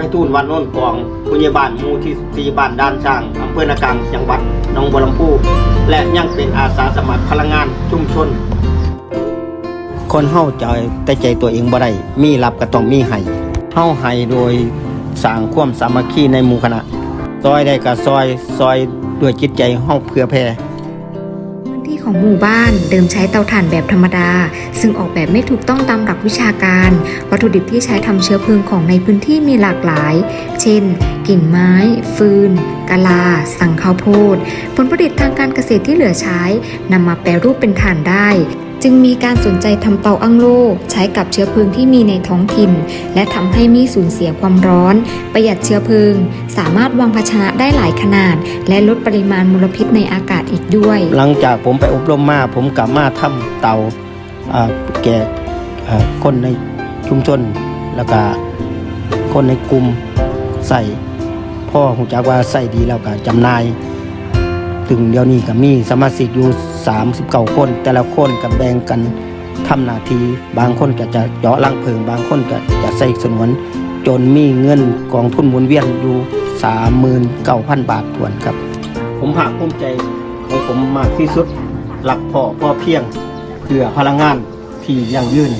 ไพฑูรย์วันโน้นกองผู้ใหญ่บ้านหมู่ที่สีบ้านด้านช่างอำเภอนากลางจังหวัดหนองบัวลำพูและยังเป็นอาสาสมัครพลังงานชุมชน คนเฮาใจแต่ใจตัวเองบ่ได้มีรับก็ต้องมีให้เฮาให้โดยสร้างความสามัคคีในหมู่คณะซอยได้ก็ซอยซอยด้วยจิตใจเฮาเพื่อแผ่พื้นที่ ของหมู่บ้านเดิมใช้เตาถ่านแบบธรรมดา ซึ่งออกแบบไม่ถูกต้องตามหลักวิชาการ วัตถุดิบที่ใช้ทำเชื้อเพลิงของในพื้นที่มีหลากหลาย เช่น กิ่งไม้ ฟืนกะลา สังข้าวโพด ผลผลิตทางการเกษตรที่เหลือใช้นำมาแปรรูปเป็นถ่านได้ จึงมีการสนใจทำเตาอั้งโล่ใช้กับเชื้อเพลิงที่มีในท้องถิ่น และทำให้ม่สูญเสียความร้อน ประหยัดเชื้อเพลิง สามารถวางภาชนะได้หลายขนาด และลดปริมาณมลพิษในอากาศอีกด้วย หลังจากผมไปอบรมมาผมกลับมาทำเตาแก่คนในชุมชนแล้วก็คนในกลุ่มใส่พ่อหูจักว่าใส่ดีแล้วก็จำนาย ถึงเดี๋ยวนี้ก็มีสมาชิกอยู่ 39 คน แต่ละคนก็แบ่งกันทำหน้าที่บางคนก็จะเจาะลังเพิง บางคนก็จะใส่สนวน จนมีเงินกองทุนหมุนเวียนอยู่ 39,000 บาททวนครับ ผมภาคภูมิใจของผมมากที่สุด หลักพ่อพ่อเพียงเพื่อพลังงานที่ยั่งยืน